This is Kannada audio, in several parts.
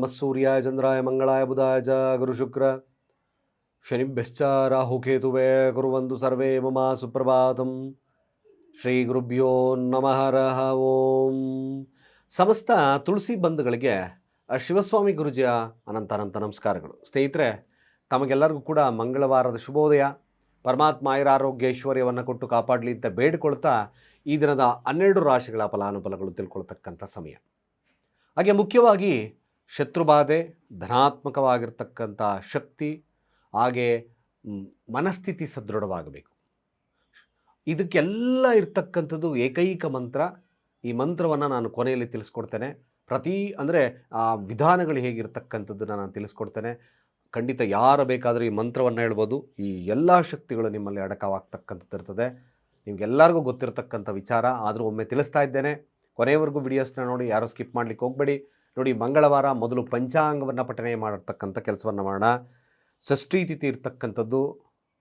ನಮಃ ಸೂರ್ಯಾಯ ಚಂದ್ರಾಯ ಮಂಗಳಾಯ ಬುಧಾಯ ಚ ಗುರುಶುಕ್ರ ಶನಿಭ್ಯಶ್ಚ ರಾಹುಕೇತುವೇ ಕುರುವಂತು ಸರ್ವೇ ಮಮ ಸುಪ್ರಭಾತಂ ಶ್ರೀ ಗುರುಭ್ಯೋ ನಮಃ ರಹ ಓಂ ಸಮಸ್ತ ತುಳಸಿ ಬಂಧುಗಳಿಗೆ ಶಿವಸ್ವಾಮಿ ಗುರುಜಿಯ ಅನಂತ ಅನಂತ ನಮಸ್ಕಾರಗಳು. ಸ್ನೇಹಿತರೆ, ತಮಗೆಲ್ಲರಿಗೂ ಕೂಡ ಮಂಗಳವಾರದ ಶುಭೋದಯ. ಪರಮಾತ್ಮ ಆಯುರಾರೋಗ್ಯ ಐಶ್ವರ್ಯವನ್ನು ಕೊಟ್ಟು ಕಾಪಾಡಲಿ ಅಂತ ಬೇಡಿಕೊಳ್ತಾ ಈ ದಿನದ ಹನ್ನೆರಡು ರಾಶಿಗಳ ಫಲಾನುಫಲಗಳು ತಿಳ್ಕೊಳ್ತಕ್ಕಂಥ ಸಮಯ. ಹಾಗೆ ಮುಖ್ಯವಾಗಿ ಶತ್ರುಬಾಧೆ, ಧನಾತ್ಮಕವಾಗಿರ್ತಕ್ಕಂಥ ಶಕ್ತಿ, ಹಾಗೆ ಮನಸ್ಥಿತಿ ಸದೃಢವಾಗಬೇಕು. ಇದಕ್ಕೆಲ್ಲ ಇರ್ತಕ್ಕಂಥದ್ದು ಏಕೈಕ ಮಂತ್ರ. ಈ ಮಂತ್ರವನ್ನು ನಾನು ಕೊನೆಯಲ್ಲಿ ತಿಳಿಸ್ಕೊಡ್ತೇನೆ. ಪ್ರತಿ, ಅಂದರೆ ಆ ವಿಧಾನಗಳು ಹೇಗಿರ್ತಕ್ಕಂಥದ್ದನ್ನು ನಾನು ತಿಳಿಸ್ಕೊಡ್ತೇನೆ. ಖಂಡಿತ ಯಾರು ಬೇಕಾದರೂ ಈ ಮಂತ್ರವನ್ನು ಹೇಳ್ಬೋದು. ಈ ಎಲ್ಲ ಶಕ್ತಿಗಳು ನಿಮ್ಮಲ್ಲಿ ಅಡಕವಾಗ್ತಕ್ಕಂಥದ್ದು ಇರ್ತದೆ. ನಿಮಗೆಲ್ಲರಿಗೂ ಗೊತ್ತಿರತಕ್ಕಂಥ ವಿಚಾರ. ಆದರೂ ಒಮ್ಮೆ ತಿಳಿಸ್ತಾ ಇದ್ದೇನೆ. ಕೊನೆಯವರೆಗೂ ವಿಡಿಯೋಸ್ನ ನೋಡಿ, ಯಾರೂ ಸ್ಕಿಪ್ ಮಾಡಲಿಕ್ಕೆ ಹೋಗಬೇಡಿ. ನೋಡಿ, ಮಂಗಳವಾರ ಮೊದಲು ಪಂಚಾಂಗವನ್ನು ಪಠನೆ ಮಾಡತಕ್ಕಂಥ ಕೆಲಸವನ್ನು ಮಾಡೋಣ. ಷಷ್ಠಿ ತಿಥಿ ಇರ್ತಕ್ಕಂಥದ್ದು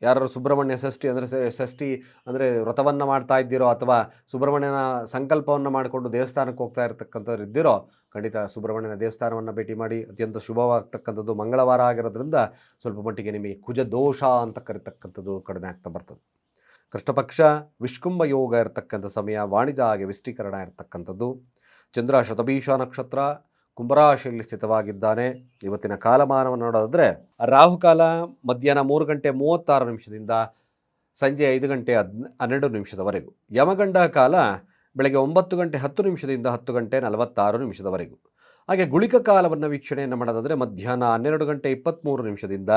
ಯಾರು ಸುಬ್ರಹ್ಮಣ್ಯ ಷಷ್ಠಿ ಅಂದರೆ ಷಷ್ಠಿ ಅಂದರೆ ವ್ರತವನ್ನು ಮಾಡ್ತಾ ಇದ್ದೀರೋ ಅಥವಾ ಸುಬ್ರಹ್ಮಣ್ಯನ ಸಂಕಲ್ಪವನ್ನು ಮಾಡಿಕೊಂಡು ದೇವಸ್ಥಾನಕ್ಕೆ ಹೋಗ್ತಾ ಇರತಕ್ಕಂಥವ್ರು ಇದ್ದೀರೋ, ಖಂಡಿತ ಸುಬ್ರಹ್ಮಣ್ಯನ ದೇವಸ್ಥಾನವನ್ನು ಭೇಟಿ ಮಾಡಿ. ಅತ್ಯಂತ ಶುಭವಾಗ್ತಕ್ಕಂಥದ್ದು, ಮಂಗಳವಾರ ಆಗಿರೋದ್ರಿಂದ ಸ್ವಲ್ಪ ಮಟ್ಟಿಗೆ ನಿಮಗೆ ಕುಜ ದೋಷ ಅಂತ ಕರಿತಕ್ಕಂಥದ್ದು ಕಡಿಮೆ ಆಗ್ತಾ ಬರ್ತದೆ. ಕೃಷ್ಣಪಕ್ಷ, ವಿಷ್ಕುಂಭ ಯೋಗ ಇರತಕ್ಕಂಥ ಸಮಯ, ವಾಣಿಜ್ಯ ಹಾಗೆ ವಿಷ್ಟೀಕರಣ ಇರತಕ್ಕಂಥದ್ದು. ಚಂದ್ರ ಶತಭೀಷ ನಕ್ಷತ್ರ ಕುಂಭರಾಶಿಯಲ್ಲಿ ಸ್ಥಿತವಾಗಿದ್ದಾನೆ. ಇವತ್ತಿನ ಕಾಲಮಾನವನ್ನು ನೋಡೋದಾದರೆ ರಾಹುಕಾಲ ಮಧ್ಯಾಹ್ನ ಮೂರು ಗಂಟೆ ಮೂವತ್ತಾರು ನಿಮಿಷದಿಂದ ಸಂಜೆ ಐದು ಗಂಟೆ ಹದ್, ಹನ್ನೆರಡು ನಿಮಿಷದವರೆಗೂ. ಯಮಗಂಡ ಕಾಲ ಬೆಳಗ್ಗೆ ಒಂಬತ್ತು ಗಂಟೆ ಹತ್ತು ನಿಮಿಷದಿಂದ ಹತ್ತು ಗಂಟೆ ನಲವತ್ತಾರು ನಿಮಿಷದವರೆಗೂ. ಹಾಗೆ ಗುಳಿಕ ಕಾಲವನ್ನು ವೀಕ್ಷಣೆಯನ್ನು ಮಾಡೋದಾದರೆ, ಮಧ್ಯಾಹ್ನ ಹನ್ನೆರಡು ಗಂಟೆ ಇಪ್ಪತ್ತ್ಮೂರು ನಿಮಿಷದಿಂದ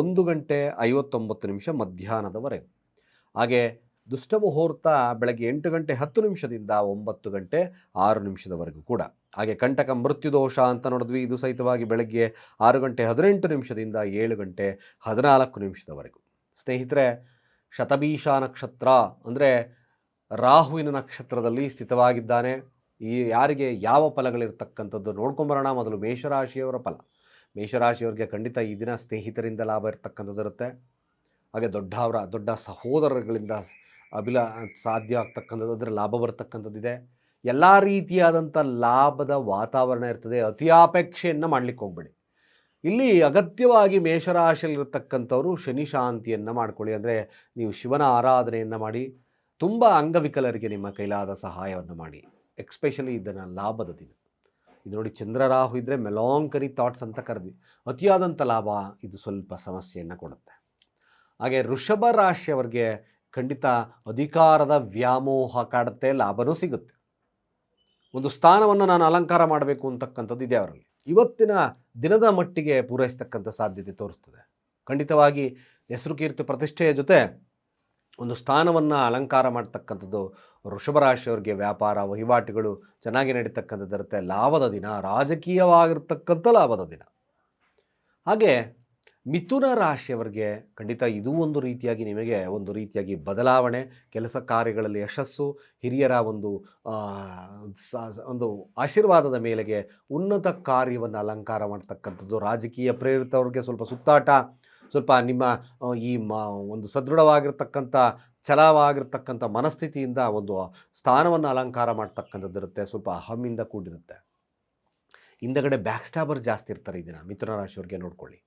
ಒಂದು ಗಂಟೆ ಐವತ್ತೊಂಬತ್ತು ನಿಮಿಷ ಮಧ್ಯಾಹ್ನದವರೆಗೂ. ಹಾಗೆ ದುಷ್ಟ ಮುಹೂರ್ತ ಬೆಳಗ್ಗೆ ಎಂಟು ಗಂಟೆ ಹತ್ತು ನಿಮಿಷದಿಂದ ಒಂಬತ್ತು ಗಂಟೆ ಆರು ನಿಮಿಷದವರೆಗೂ ಕೂಡ. ಹಾಗೆ ಕಂಟಕ ಮೃತ್ಯುದೋಷ ಅಂತ ನೋಡಿದ್ವಿ. ಇದು ಸಹಿತವಾಗಿ ಬೆಳಗ್ಗೆ ಆರು ಗಂಟೆ ಹದಿನೆಂಟು ನಿಮಿಷದಿಂದ ಏಳು ಗಂಟೆ ಹದಿನಾಲ್ಕು ನಿಮಿಷದವರೆಗೂ. ಸ್ನೇಹಿತರೆ, ಶತಭೀಷ ನಕ್ಷತ್ರ ಅಂದರೆ ರಾಹುವಿನ ನಕ್ಷತ್ರದಲ್ಲಿ ಸ್ಥಿತವಾಗಿದ್ದಾನೆ. ಈ ಯಾರಿಗೆ ಯಾವ ಫಲಗಳಿರ್ತಕ್ಕಂಥದ್ದು ನೋಡ್ಕೊಂಬರೋಣ. ಮೊದಲು ಮೇಷರಾಶಿಯವರ ಫಲ. ಮೇಷರಾಶಿಯವರಿಗೆ ಖಂಡಿತ ಈ ದಿನ ಸ್ನೇಹಿತರಿಂದ ಲಾಭ ಇರ್ತಕ್ಕಂಥದ್ದು ಇರುತ್ತೆ. ಹಾಗೆ ದೊಡ್ಡವರ ದೊಡ್ಡ ಸಹೋದರಗಳಿಂದ ಅಭಿಲ, ಸಾಧ್ಯ ಆಗ್ತಕ್ಕಂಥದ್ದು ಅಂದರೆ ಲಾಭ ಬರ್ತಕ್ಕಂಥದ್ದಿದೆ. ಎಲ್ಲ ರೀತಿಯಾದಂಥ ಲಾಭದ ವಾತಾವರಣ ಇರ್ತದೆ. ಅತಿಯಾಪೇಕ್ಷೆಯನ್ನು ಮಾಡಲಿಕ್ಕೆ ಹೋಗ್ಬೇಡಿ. ಇಲ್ಲಿ ಅಗತ್ಯವಾಗಿ ಮೇಷರಾಶಿಯಲ್ಲಿರ್ತಕ್ಕಂಥವ್ರು ಶನಿ ಶಾಂತಿಯನ್ನು ಮಾಡ್ಕೊಳ್ಳಿ. ಅಂದರೆ ನೀವು ಶಿವನ ಆರಾಧನೆಯನ್ನು ಮಾಡಿ, ತುಂಬ ಅಂಗವಿಕಲರಿಗೆ ನಿಮ್ಮ ಕೈಲಾದ ಸಹಾಯವನ್ನು ಮಾಡಿ. ಎಕ್ಸ್ಪೆಷಲಿ ಇದನ್ನು ಲಾಭದ ದಿನ. ಇದು ನೋಡಿ ಚಂದ್ರರಾಹು ಇದ್ದರೆ ಮೆಲಾಂಕರಿ ಥಾಟ್ಸ್ ಅಂತ ಕರೆದ್ವಿ. ಅತಿಯಾದಂಥ ಲಾಭ ಇದು ಸ್ವಲ್ಪ ಸಮಸ್ಯೆಯನ್ನು ಕೊಡುತ್ತೆ. ಹಾಗೆ ವೃಷಭ ರಾಶಿಯವರಿಗೆ ಖಂಡಿತ ಅಧಿಕಾರದ ವ್ಯಾಮೋಹ ಕಾಡುತ್ತೆ, ಲಾಭನೂ ಸಿಗುತ್ತೆ. ಒಂದು ಸ್ಥಾನವನ್ನು ನಾನು ಅಲಂಕಾರ ಮಾಡಬೇಕು ಅಂತಕ್ಕಂಥದ್ದು ಇದೆ ಅವರಲ್ಲಿ. ಇವತ್ತಿನ ದಿನದ ಮಟ್ಟಿಗೆ ಪೂರೈಸ್ತಕ್ಕಂಥ ಸಾಧ್ಯತೆ ತೋರಿಸ್ತದೆ. ಖಂಡಿತವಾಗಿ ಹೆಸರು ಕೀರ್ತಿ ಪ್ರತಿಷ್ಠೆಯ ಜೊತೆ ಒಂದು ಸ್ಥಾನವನ್ನು ಅಲಂಕಾರ ಮಾಡ್ತಕ್ಕಂಥದ್ದು ವೃಷಭ ರಾಶಿಯವರಿಗೆ ವ್ಯಾಪಾರ, ವಹಿವಾಟುಗಳು ಚೆನ್ನಾಗಿ ನಡೀತಕ್ಕಂಥದ್ದು ಇರುತ್ತೆ ಲಾಭದ ದಿನ, ರಾಜಕೀಯವಾಗಿರ್ತಕ್ಕಂಥ ಲಾಭದ ದಿನ. ಹಾಗೆ ಮಿಥುನ ರಾಶಿಯವರಿಗೆ ಖಂಡಿತ ಇದೂ ಒಂದು ರೀತಿಯಾಗಿ ನಿಮಗೆ ಒಂದು ರೀತಿಯಾಗಿ ಬದಲಾವಣೆ, ಕೆಲಸ ಕಾರ್ಯಗಳಲ್ಲಿ ಯಶಸ್ಸು, ಹಿರಿಯರ ಒಂದು ಒಂದು ಆಶೀರ್ವಾದದ ಮೇಲೆಗೆ ಉನ್ನತ ಕಾರ್ಯವನ್ನು ಅಲಂಕಾರ ಮಾಡ್ತಕ್ಕಂಥದ್ದು. ರಾಜಕೀಯ ಪ್ರೇರಿತವ್ರಿಗೆ ಸ್ವಲ್ಪ ಸುತ್ತಾಟ, ಸ್ವಲ್ಪ ನಿಮ್ಮ ಈ ಮ, ಒಂದು ಸದೃಢವಾಗಿರ್ತಕ್ಕಂಥ, ಛಲವಾಗಿರ್ತಕ್ಕಂಥ ಮನಸ್ಥಿತಿಯಿಂದ ಒಂದು ಸ್ಥಾನವನ್ನು ಅಲಂಕಾರ ಮಾಡ್ತಕ್ಕಂಥದ್ದು ಇರುತ್ತೆ ಸ್ವಲ್ಪ ಅಹಮ್ಮಿಂದ ಕೂಡಿರುತ್ತೆ. ಹಿಂದಗಡೆ ಬ್ಯಾಕ್ ಸ್ಟಾಬರ್ ಜಾಸ್ತಿ ಇರ್ತಾರೆ ಇದನ್ನು ದಿನ ಮಿಥುನ ರಾಶಿಯವ್ರಿಗೆ ನೋಡ್ಕೊಳ್ಳಿ.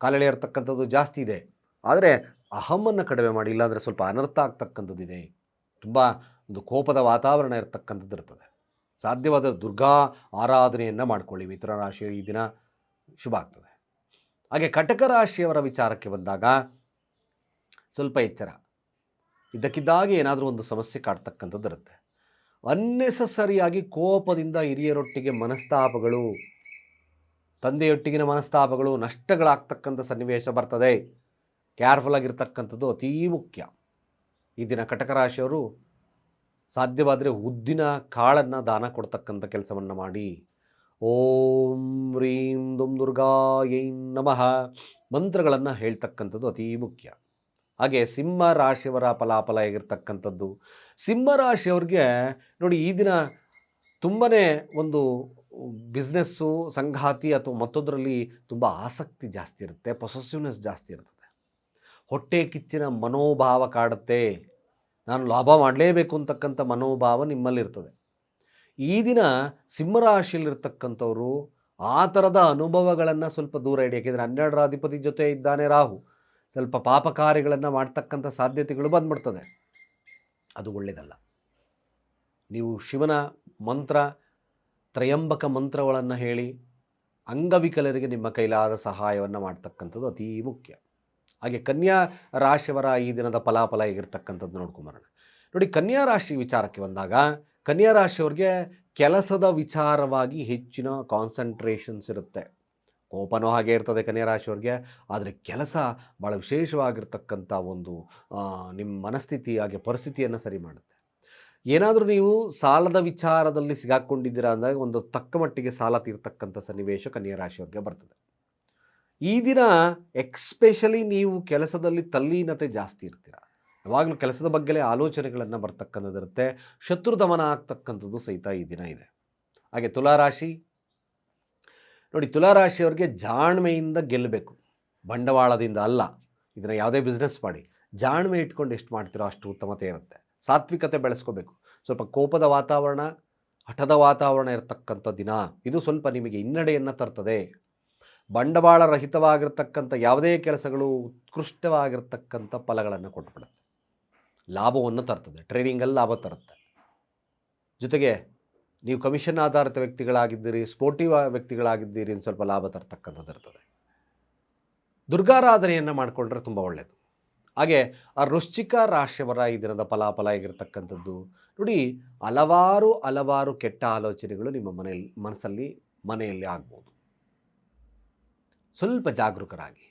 ಕಾಲೆಳೆ ಇರ್ತಕ್ಕಂಥದ್ದು ಜಾಸ್ತಿ ಇದೆ. ಆದರೆ ಅಹಮ್ಮನ್ನು ಕಡಿಮೆ ಮಾಡಿ, ಇಲ್ಲಾಂದರೆ ಸ್ವಲ್ಪ ಅನರ್ಥ ಆಗ್ತಕ್ಕಂಥದ್ದು ಇದೆ. ತುಂಬ ಒಂದು ಕೋಪದ ವಾತಾವರಣ ಇರ್ತಕ್ಕಂಥದ್ದು ಇರ್ತದೆ. ಸಾಧ್ಯವಾದ ದುರ್ಗಾ ಆರಾಧನೆಯನ್ನು ಮಾಡಿಕೊಳ್ಳಿ. ಮಿಥುನ ರಾಶಿ ಈ ದಿನ ಶುಭ ಆಗ್ತದೆ. ಹಾಗೆ ಕಟಕ ರಾಶಿಯವರ ವಿಚಾರಕ್ಕೆ ಬಂದಾಗ ಸ್ವಲ್ಪ ಎಚ್ಚರ. ಇದ್ದಕ್ಕಿದ್ದಾಗೆ ಏನಾದರೂ ಒಂದು ಸಮಸ್ಯೆ ಕಾಡ್ತಕ್ಕಂಥದ್ದು ಇರುತ್ತೆ. ಅನ್ನೆಸಸರಿಯಾಗಿ ಕೋಪದಿಂದ ಹಿರಿಯರೊಟ್ಟಿಗೆ ಮನಸ್ತಾಪಗಳು ತಂದೆಯೊಟ್ಟಿಗಿನ ಮನಸ್ತಾಪಗಳು ನಷ್ಟಗಳಾಗ್ತಕ್ಕಂಥ ಸನ್ನಿವೇಶ ಬರ್ತದೆ. ಕೇರ್ಫುಲ್ ಆಗಿರ್ತಕ್ಕಂಥದ್ದು ಅತೀ ಮುಖ್ಯ. ಈ ದಿನ ಕಟಕ ರಾಶಿಯವರು ಸಾಧ್ಯವಾದರೆ ಉದ್ದಿನ ಕಾಳನ್ನು ದಾನ ಕೊಡ್ತಕ್ಕಂಥ ಕೆಲಸವನ್ನು ಮಾಡಿ. ಓಂ ರೀಂ ದುಂ ದುರ್ಗಾ ಏಂ ನಮಃ ಮಂತ್ರಗಳನ್ನು ಹೇಳ್ತಕ್ಕಂಥದ್ದು ಅತೀ ಮುಖ್ಯ. ಹಾಗೆ ಸಿಂಹ ರಾಶಿಯವರ ಫಲಾಫಲ ಆಗಿರ್ತಕ್ಕಂಥದ್ದು. ಸಿಂಹ ರಾಶಿಯವ್ರಿಗೆ ನೋಡಿ ಈ ದಿನ ತುಂಬನೇ ಒಂದು ಬಿಸ್ನೆಸ್ಸು, ಸಂಗಾತಿ ಅಥವಾ ಮತ್ತೊಂದರಲ್ಲಿ ತುಂಬ ಆಸಕ್ತಿ ಜಾಸ್ತಿ ಇರುತ್ತೆ ಪೊಸೆಸಿವ್ನೆಸ್ ಜಾಸ್ತಿ ಇರ್ತದೆ. ಹೊಟ್ಟೆ ಕಿಚ್ಚಿನ ಮನೋಭಾವ ಕಾಡುತ್ತೆ. ನಾನು ಲಾಭ ಮಾಡಲೇಬೇಕು ಅಂತಕ್ಕಂಥ ಮನೋಭಾವ ನಿಮ್ಮಲ್ಲಿರ್ತದೆ. ಈ ದಿನ ಸಿಂಹರಾಶಿಯಲ್ಲಿರ್ತಕ್ಕಂಥವರು ಆ ಥರದ ಅನುಭವಗಳನ್ನು ಸ್ವಲ್ಪ ದೂರ ಇಡಿ. ಯಾಕೆಂದರೆ ಹನ್ನೆರಡರ ಅಧಿಪತಿ ಜೊತೆ ಇದ್ದಾನೆ ರಾಹು. ಸ್ವಲ್ಪ ಪಾಪ ಕಾರ್ಯಗಳನ್ನು ಮಾಡ್ತಕ್ಕಂಥ ಸಾಧ್ಯತೆಗಳು ಬಂದ್ಬಿಡ್ತದೆ. ಅದು ಒಳ್ಳೆಯದಲ್ಲ ನೀವು ಶಿವನ ಮಂತ್ರ ತ್ರಯಂಬಕ ಮಂತ್ರಗಳನ್ನು ಹೇಳಿ ಅಂಗವಿಕಲರಿಗೆ ನಿಮ್ಮ ಕೈಲಾದ ಸಹಾಯವನ್ನು ಮಾಡ್ತಕ್ಕಂಥದ್ದು ಅತೀ ಮುಖ್ಯ. ಹಾಗೆ ಕನ್ಯಾ ರಾಶಿಯವರ ಈ ದಿನದ ಫಲಾಫಲ ಹೇಗಿರ್ತಕ್ಕಂಥದ್ದು ನೋಡ್ಕೊಂಬರೋಣ ನೋಡಿ ಕನ್ಯಾ ರಾಶಿ ವಿಚಾರಕ್ಕೆ ಬಂದಾಗ ಕನ್ಯಾ ರಾಶಿಯವ್ರಿಗೆ ಕೆಲಸದ ವಿಚಾರವಾಗಿ ಹೆಚ್ಚಿನ ಕಾನ್ಸಂಟ್ರೇಷನ್ಸ್ ಇರುತ್ತೆ. ಕೋಪನೂ ಹಾಗೆ ಇರ್ತದೆ ಕನ್ಯಾ ರಾಶಿಯವ್ರಿಗೆ, ಆದರೆ ಕೆಲಸ ಭಾಳ ವಿಶೇಷವಾಗಿರ್ತಕ್ಕಂಥ ಒಂದು ನಿಮ್ಮ ಮನಸ್ಥಿತಿ ಹಾಗೆ ಪರಿಸ್ಥಿತಿಯನ್ನು ಸರಿ ಮಾಡುತ್ತೆ. ಏನಾದರೂ ನೀವು ಸಾಲದ ವಿಚಾರದಲ್ಲಿ ಸಿಗಾಕೊಂಡಿದ್ದೀರಾ ಅಂದಾಗ ಒಂದು ತಕ್ಕ ಮಟ್ಟಿಗೆ ಸಾಲ ತೀರ್ತಕ್ಕಂಥ ಸನ್ನಿವೇಶ ಕನ್ಯಾ ರಾಶಿಯವ್ರಿಗೆ ಬರ್ತದೆ. ಈ ದಿನ ಎಕ್ಸ್ಪೆಷಲಿ ನೀವು ಕೆಲಸದಲ್ಲಿ ತಲ್ಲೀನತೆ ಜಾಸ್ತಿ ಇರ್ತೀರ. ಯಾವಾಗಲೂ ಕೆಲಸದ ಬಗ್ಗೆಲೇ ಆಲೋಚನೆಗಳನ್ನು ಬರ್ತಕ್ಕಂಥದ್ದಿರುತ್ತೆ ಶತ್ರು ದಮನ ಆಗ್ತಕ್ಕಂಥದ್ದು ಸಹಿತ ಈ ದಿನ ಇದೆ. ಹಾಗೆ ತುಲಾರಾಶಿ ನೋಡಿ ತುಲಾರಾಶಿಯವ್ರಿಗೆ ಜಾಣ್ಮೆಯಿಂದ ಗೆಲ್ಲಬೇಕು. ಬಂಡವಾಳದಿಂದ ಅಲ್ಲ, ಇದನ್ನು ಯಾವುದೇ ಬಿಸ್ನೆಸ್ ಮಾಡಿ. ಜಾಣ್ಮೆ ಇಟ್ಕೊಂಡು ಎಷ್ಟು ಮಾಡ್ತೀರೋ ಅಷ್ಟು ಉತ್ತಮತೆ ಇರುತ್ತೆ. ಸಾತ್ವಿಕತೆ ಬೆಳೆಸ್ಕೋಬೇಕು. ಸ್ವಲ್ಪ ಕೋಪದ ವಾತಾವರಣ, ಹಠದ ವಾತಾವರಣ ಇರತಕ್ಕಂಥ ದಿನ, ಇದು ಸ್ವಲ್ಪ ನಿಮಗೆ ಹಿನ್ನಡೆಯನ್ನು ತರ್ತದೆ. ಬಂಡವಾಳ ರಹಿತವಾಗಿರ್ತಕ್ಕಂಥ ಯಾವುದೇ ಕೆಲಸಗಳು ಉತ್ಕೃಷ್ಟವಾಗಿರ್ತಕ್ಕಂಥ ಫಲಗಳನ್ನು ಕೊಟ್ಬಿಡುತ್ತೆ. ಲಾಭವನ್ನು ತರ್ತದೆ. ಟ್ರೇಡಿಂಗಲ್ಲಿ ಲಾಭ ತರುತ್ತೆ. ಜೊತೆಗೆ ನೀವು ಕಮಿಷನ್ ಆಧಾರಿತ ವ್ಯಕ್ತಿಗಳಾಗಿದ್ದೀರಿ, ಸ್ಪೋರ್ಟಿವ್ ವ್ಯಕ್ತಿಗಳಾಗಿದ್ದೀರಿ ಅಂತ ಸ್ವಲ್ಪ ಲಾಭ ತರ್ತಕ್ಕಂಥದ್ದು ಇರ್ತದೆ ದುರ್ಗಾರಾಧನೆಯನ್ನು ಮಾಡಿಕೊಂಡ್ರೆ ತುಂಬ ಒಳ್ಳೆಯದು ಹಾಗೆ ಆ ವೃಶ್ಚಿಕ ರಾಶಿಯವರ ಈ ದಿನದ ಫಲಾಫಲ ಆಗಿರತಕ್ಕಂಥದ್ದು. ನೋಡಿ, ಹಲವಾರು ಹಲವಾರು ಕೆಟ್ಟ ಆಲೋಚನೆಗಳು ನಿಮ್ಮ ಮನೆಯಲ್ಲಿ ಮನಸ್ಸಲ್ಲಿ ಮನೆಯಲ್ಲಿ ಆಗ್ಬೋದು. ಸ್ವಲ್ಪ ಜಾಗರೂಕರಾಗಿ.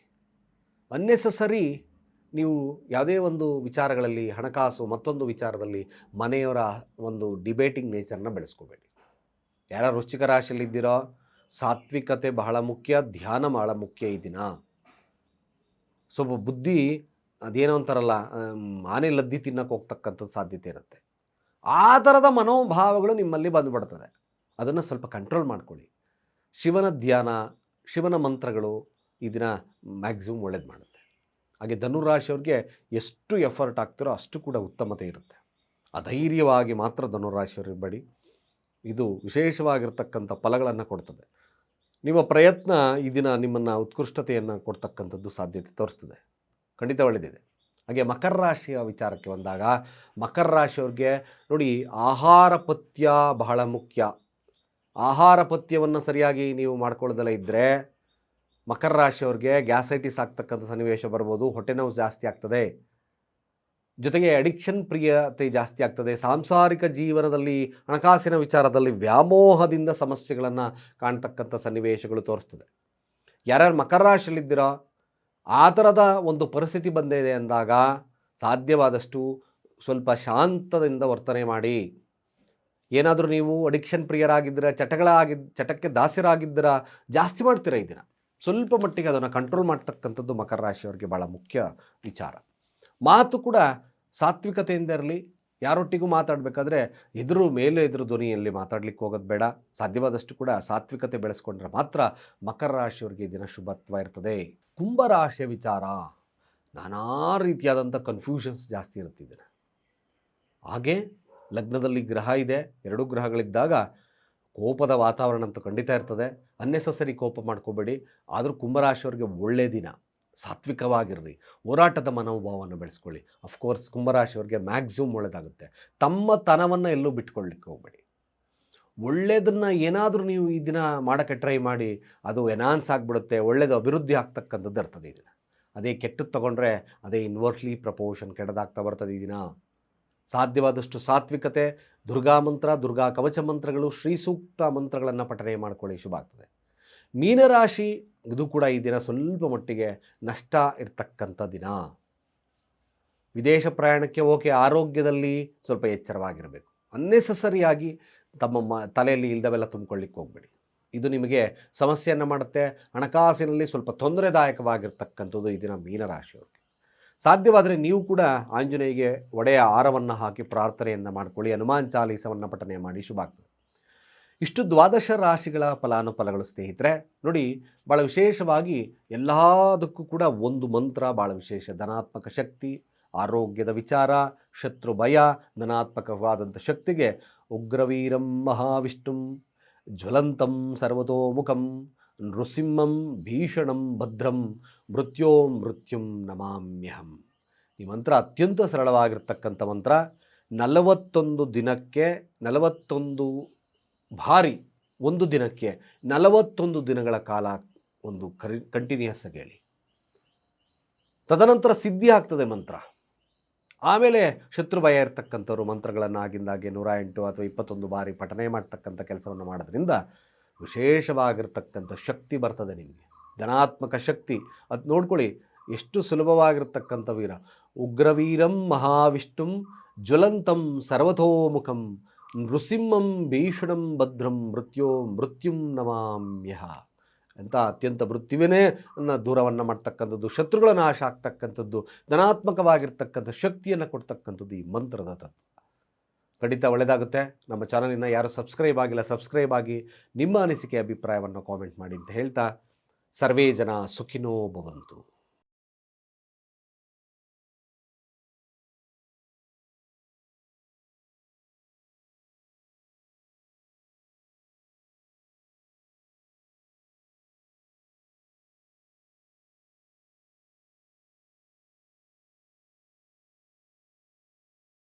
ಅನ್ನೆಸಸರಿ ನೀವು ಯಾವುದೇ ಒಂದು ವಿಚಾರಗಳಲ್ಲಿ ಹಣಕಾಸು ಮತ್ತೊಂದು ವಿಚಾರದಲ್ಲಿ ಮನೆಯವರ ಒಂದು ಡಿಬೇಟಿಂಗ್ ನೇಚರ್ನ ಬೆಳೆಸ್ಕೋಬೇಡಿ. ಯಾರ ವೃಶ್ಚಿಕ ರಾಶಿಯಲ್ಲಿದ್ದೀರೋ ಸಾತ್ವಿಕತೆ ಬಹಳ ಮುಖ್ಯ, ಧ್ಯಾನ ಬಹಳ ಮುಖ್ಯ ಈ ದಿನ. ಸ್ವಲ್ಪ ಬುದ್ಧಿ ಅದೇನೋ ಅಂತಾರಲ್ಲ ಆನೆ ಲದ್ದಿ ತಿನ್ನಕ್ಕೆ ಹೋಗ್ತಕ್ಕಂಥದ್ದು ಸಾಧ್ಯತೆ ಇರುತ್ತೆ. ಆ ಥರದ ಮನೋಭಾವಗಳು ನಿಮ್ಮಲ್ಲಿ ಬಂದುಬಿಡ್ತದೆ. ಅದನ್ನು ಸ್ವಲ್ಪ ಕಂಟ್ರೋಲ್ ಮಾಡ್ಕೊಳ್ಳಿ. ಶಿವನ ಧ್ಯಾನ, ಶಿವನ ಮಂತ್ರಗಳು ಈ ದಿನ ಮ್ಯಾಕ್ಸಿಮಮ್ ಒಳ್ಳೇದು ಮಾಡುತ್ತೆ. ಹಾಗೆ ಧನುರಾಶಿಯವ್ರಿಗೆ ಎಷ್ಟು ಎಫರ್ಟ್ ಆಗ್ತಿರೋ ಅಷ್ಟು ಕೂಡ ಉತ್ತಮತೆ ಇರುತ್ತೆ. ಅಧೈರ್ಯವಾಗಿ ಮಾತ್ರ ಧನುರಾಶಿಯವ್ರಿಗೆ ಬಡಿ ಇದು ವಿಶೇಷವಾಗಿರ್ತಕ್ಕಂಥ ಫಲಗಳನ್ನು ಕೊಡ್ತದೆ. ನಿಮ್ಮ ಪ್ರಯತ್ನ ಈ ನಿಮ್ಮನ್ನು ಉತ್ಕೃಷ್ಟತೆಯನ್ನು ಕೊಡ್ತಕ್ಕಂಥದ್ದು ಸಾಧ್ಯತೆ ತೋರಿಸ್ತದೆ. ಖಂಡಿತ ಒಳ್ಳೆಯದಿದೆ ಹಾಗೆ ಮಕರ ರಾಶಿಯ ವಿಚಾರಕ್ಕೆ ಬಂದಾಗ, ಮಕರ ರಾಶಿಯವ್ರಿಗೆ ನೋಡಿ ಆಹಾರ ಪಥ್ಯ ಬಹಳ ಮುಖ್ಯ. ಆಹಾರ ಪಥ್ಯವನ್ನು ಸರಿಯಾಗಿ ನೀವು ಮಾಡ್ಕೊಳ್ಳೋದಲ್ಲ ಇದ್ದರೆ ಮಕರ ರಾಶಿಯವ್ರಿಗೆ ಗ್ಯಾಸೈಟಿಸ್ ಆಗ್ತಕ್ಕಂಥ ಸನ್ನಿವೇಶ ಬರ್ಬೋದು, ಹೊಟ್ಟೆ ನೋವು ಜಾಸ್ತಿ ಆಗ್ತದೆ. ಜೊತೆಗೆ ಅಡಿಕ್ಷನ್ ಪ್ರಿಯತೆ ಜಾಸ್ತಿ ಆಗ್ತದೆ. ಸಾಂಸಾರಿಕ ಜೀವನದಲ್ಲಿ, ಹಣಕಾಸಿನ ವಿಚಾರದಲ್ಲಿ ವ್ಯಾಮೋಹದಿಂದ ಸಮಸ್ಯೆಗಳನ್ನು ಕಾಣ್ತಕ್ಕಂಥ ಸನ್ನಿವೇಶಗಳು ತೋರಿಸ್ತದೆ. ಯಾರ್ಯಾರು ಮಕರ ರಾಶಿಯಲ್ಲಿದ್ದೀರೋ ಆ ಥರದ ಒಂದು ಪರಿಸ್ಥಿತಿ ಬಂದಿದೆ ಅಂದಾಗ ಸಾಧ್ಯವಾದಷ್ಟು ಸ್ವಲ್ಪ ಶಾಂತದಿಂದ ವರ್ತನೆ ಮಾಡಿ. ಏನಾದರೂ ನೀವು ಅಡಿಕ್ಷನ್ ಪ್ರಿಯರಾಗಿದ್ದೀರ ಚಟಗಳಾಗಿದ್ದ ಚಟಕ್ಕೆ ದಾಸ್ಯರಾಗಿದ್ದೀರ, ಜಾಸ್ತಿ ಮಾಡ್ತೀರ ದಿನ? ಸ್ವಲ್ಪ ಮಟ್ಟಿಗೆ ಅದನ್ನು ಕಂಟ್ರೋಲ್ ಮಾಡ್ತಕ್ಕಂಥದ್ದು ಮಕರ ರಾಶಿಯವರಿಗೆ ಭಾಳ ಮುಖ್ಯ ವಿಚಾರ. ಮಾತು ಕೂಡ ಸಾತ್ವಿಕತೆಯಿಂದ ಇರಲಿ ಯಾರೊಟ್ಟಿಗೂ ಮಾತಾಡಬೇಕಾದ್ರೆ ಎದುರು ಮೇಲೆ ಎದುರು ಧ್ವನಿಯಲ್ಲಿ ಮಾತಾಡ್ಲಿಕ್ಕೆ ಹೋಗೋದು ಬೇಡ. ಸಾಧ್ಯವಾದಷ್ಟು ಕೂಡ ಸಾತ್ವಿಕತೆ ಬೆಳೆಸ್ಕೊಂಡ್ರೆ ಮಾತ್ರ ಮಕರ ರಾಶಿಯವರಿಗೆ ದಿನ ಶುಭತ್ವ ಇರ್ತದೆ. ಕುಂಭರಾಶಿಯ ವಿಚಾರ. ನಾನಾ ರೀತಿಯಾದಂಥ ಕನ್ಫ್ಯೂಷನ್ಸ್ ಜಾಸ್ತಿ ಇರುತ್ತೆ ಈ ಹಾಗೆ ಲಗ್ನದಲ್ಲಿ ಗ್ರಹ ಇದೆ. ಎರಡು ಗ್ರಹಗಳಿದ್ದಾಗ ಕೋಪದ ವಾತಾವರಣ ಅಂತೂ ಖಂಡಿತ ಇರ್ತದೆ. ಅನ್ನೆಸಸರಿ ಕೋಪ ಮಾಡ್ಕೋಬೇಡಿ. ಆದರೂ ಕುಂಭರಾಶಿಯವರಿಗೆ ಒಳ್ಳೆಯ ದಿನ. ಸಾತ್ವಿಕವಾಗಿರ್ರಿ. ಹೋರಾಟದ ಮನೋಭಾವವನ್ನು ಬೆಳೆಸ್ಕೊಳ್ಳಿ. ಅಫ್ಕೋರ್ಸ್ ಕುಂಭರಾಶಿಯವ್ರಿಗೆ ಮ್ಯಾಕ್ಸಿಮಮ್ ಒಳ್ಳೆಯದಾಗುತ್ತೆ ತಮ್ಮ ತನವನ್ನು ಎಲ್ಲೂ ಬಿಟ್ಕೊಳ್ಳಿಕ್ಕೆ ಹೋಗಬೇಡಿ. ಒಳ್ಳೆಯದನ್ನು ಏನಾದರೂ ನೀವು ಈ ದಿನ ಮಾಡೋಕ್ಕೆ ಟ್ರೈ ಮಾಡಿ, ಅದು ಎನಾನ್ಸ್ ಆಗಿಬಿಡುತ್ತೆ ಒಳ್ಳೆಯದು ಅಭಿವೃದ್ಧಿ ಆಗ್ತಕ್ಕಂಥದ್ದು ಇರ್ತದೆ ಈ ದಿನ. ಅದೇ ಕೆಟ್ಟದ್ದು ತೊಗೊಂಡ್ರೆ ಅದೇ ಇನ್ವರ್ಸ್ಲಿ ಪ್ರಪೋಷನ್ ಕೆಡದಾಗ್ತಾ ಬರ್ತದೆ ಈ ದಿನ. ಸಾಧ್ಯವಾದಷ್ಟು ಸಾತ್ವಿಕತೆ, ದುರ್ಗಾ ಮಂತ್ರ, ದುರ್ಗಾ ಕವಚ ಮಂತ್ರಗಳು, ಶ್ರೀ ಸೂಕ್ತ ಮಂತ್ರಗಳನ್ನು ಪಠನೆ ಮಾಡ್ಕೊಳ್ಳಿ, ಶುಭ ಆಗ್ತದೆ. ಮೀನರಾಶಿ, ಇದು ಕೂಡ ಈ ದಿನ ಸ್ವಲ್ಪ ಮಟ್ಟಿಗೆ ನಷ್ಟ ಇರ್ತಕ್ಕಂಥ ದಿನ. ವಿದೇಶ ಪ್ರಯಾಣಕ್ಕೆ ಓಕೆ ಆರೋಗ್ಯದಲ್ಲಿ ಸ್ವಲ್ಪ ಎಚ್ಚರವಾಗಿರಬೇಕು. ಅನ್ನೆಸಸರಿಯಾಗಿ ತಮ್ಮ ಮ, ತಲೆಯಲ್ಲಿ ಇಲ್ದವೆಲ್ಲ ತುಂಬಿಕೊಳ್ಳಿಕ್ಕೆ ಹೋಗಬೇಡಿ. ಇದು ನಿಮಗೆ ಸಮಸ್ಯೆಯನ್ನು ಮಾಡುತ್ತೆ. ಹಣಕಾಸಿನಲ್ಲಿ ಸ್ವಲ್ಪ ತೊಂದರೆದಾಯಕವಾಗಿರ್ತಕ್ಕಂಥದ್ದು ಈ ದಿನ ಮೀನರಾಶಿಯವ್ರಿಗೆ. ಸಾಧ್ಯವಾದರೆ ನೀವು ಕೂಡ ಆಂಜನೇಯಿಗೆ ಒಡೆಯ ಆರವನ್ನು ಹಾಕಿ ಪ್ರಾರ್ಥನೆಯನ್ನು ಮಾಡಿಕೊಳ್ಳಿ. ಹನುಮಾನ್ ಚಾಲೀಸವನ್ನು ಪಠನೆ ಮಾಡಿ. ಶುಭ ಆಗ್ತದೆ ಇಷ್ಟು ದ್ವಾದಶ ರಾಶಿಗಳ ಫಲಾನುಫಲಗಳು ಸ್ನೇಹಿತರೆ, ನೋಡಿ ಭಾಳ ವಿಶೇಷವಾಗಿ ಎಲ್ಲದಕ್ಕೂ ಕೂಡ ಒಂದು ಮಂತ್ರ ಭಾಳ ವಿಶೇಷ. ಧನಾತ್ಮಕ ಶಕ್ತಿ, ಆರೋಗ್ಯದ ವಿಚಾರ, ಶತ್ರು ಭಯ, ಧನಾತ್ಮಕವಾದಂಥ ಶಕ್ತಿಗೆ ಉಗ್ರವೀರಂ, ಮಹಾವಿಷ್ಣುಂ, ಜ್ವಲಂತಂ ಸರ್ವತೋಮುಖಂ, ನೃಸಿಂಹಂ, ಭೀಷಣಂ, ಭದ್ರಂ, ಮೃತ್ಯೋ ಮೃತ್ಯುಂ ನಮಾಮ್ಯಹಂ. ಈ ಮಂತ್ರ ಅತ್ಯಂತ ಸರಳವಾಗಿರ್ತಕ್ಕಂಥ ಮಂತ್ರ. ನಲವತ್ತೊಂದು ದಿನಕ್ಕೆ ನಲವತ್ತೊಂದು ಬಾರಿ ಒಂದು ದಿನಕ್ಕೆ ನಲವತ್ತೊಂದು ದಿನಗಳ ಕಾಲ ಒಂದು ಕರಿ ಕಂಟಿನ್ಯೂಸ್ ಆಗಿ ಹೇಳಿ. ತದನಂತರ ಸಿದ್ಧಿ ಆಗ್ತದೆ ಮಂತ್ರ. ಆಮೇಲೆ ಶತ್ರು ಭಯ ಇರ್ತಕ್ಕಂಥವ್ರು ಮಂತ್ರಗಳನ್ನು ಆಗಿಂದಾಗೆ ನೂರ ಎಂಟು ಅಥವಾ ಇಪ್ಪತ್ತೊಂದು ಬಾರಿ ಪಠನೆ ಮಾಡ್ತಕ್ಕಂಥ ಕೆಲಸವನ್ನು ಮಾಡೋದ್ರಿಂದ ವಿಶೇಷವಾಗಿರ್ತಕ್ಕಂಥ ಶಕ್ತಿ ಬರ್ತದೆ ನಿಮಗೆ. ಧನಾತ್ಮಕ ಶಕ್ತಿ. ಅದು ನೋಡ್ಕೊಳ್ಳಿ, ಎಷ್ಟು ಸುಲಭವಾಗಿರ್ತಕ್ಕಂಥ ವೀರ. ಉಗ್ರವೀರಂ ಮಹಾವಿಷ್ಣುಂ ಜ್ವಲಂತಂ ಸರ್ವತೋಮುಖಂ ನೃಸಿಂಹಂ ಭೀಷಣಂ ಭದ್ರಂ ಮೃತ್ಯೋ ಮೃತ್ಯುಂ ನಮಾಮ್ಯಹ ಅಂತ ಅತ್ಯಂತ ಮೃತ್ಯುವಿನೇ ದೂರವನ್ನು ಮಾಡ್ತಕ್ಕಂಥದ್ದು, ಶತ್ರುಗಳ ನಾಶ ಆಗ್ತಕ್ಕಂಥದ್ದು, ಧನಾತ್ಮಕವಾಗಿರ್ತಕ್ಕಂಥ ಶಕ್ತಿಯನ್ನು ಕೊಡ್ತಕ್ಕಂಥದ್ದು ಈ ಮಂತ್ರದ ತತ್ವ. ಖಂಡಿತ ಒಳ್ಳೆಯದಾಗುತ್ತೆ ನಮ್ಮ ಚಾನಲಿನ ಯಾರು ಸಬ್ಸ್ಕ್ರೈಬ್ ಆಗಿಲ್ಲ ಸಬ್ಸ್ಕ್ರೈಬ್ ಆಗಿ ನಿಮ್ಮ ಅನಿಸಿಕೆ, ಅಭಿಪ್ರಾಯವನ್ನು ಕಾಮೆಂಟ್ ಮಾಡಿ ಅಂತ ಹೇಳ್ತಾ, ಸರ್ವೇ ಜನ ಸುಖಿನೋ ಭವಂತು.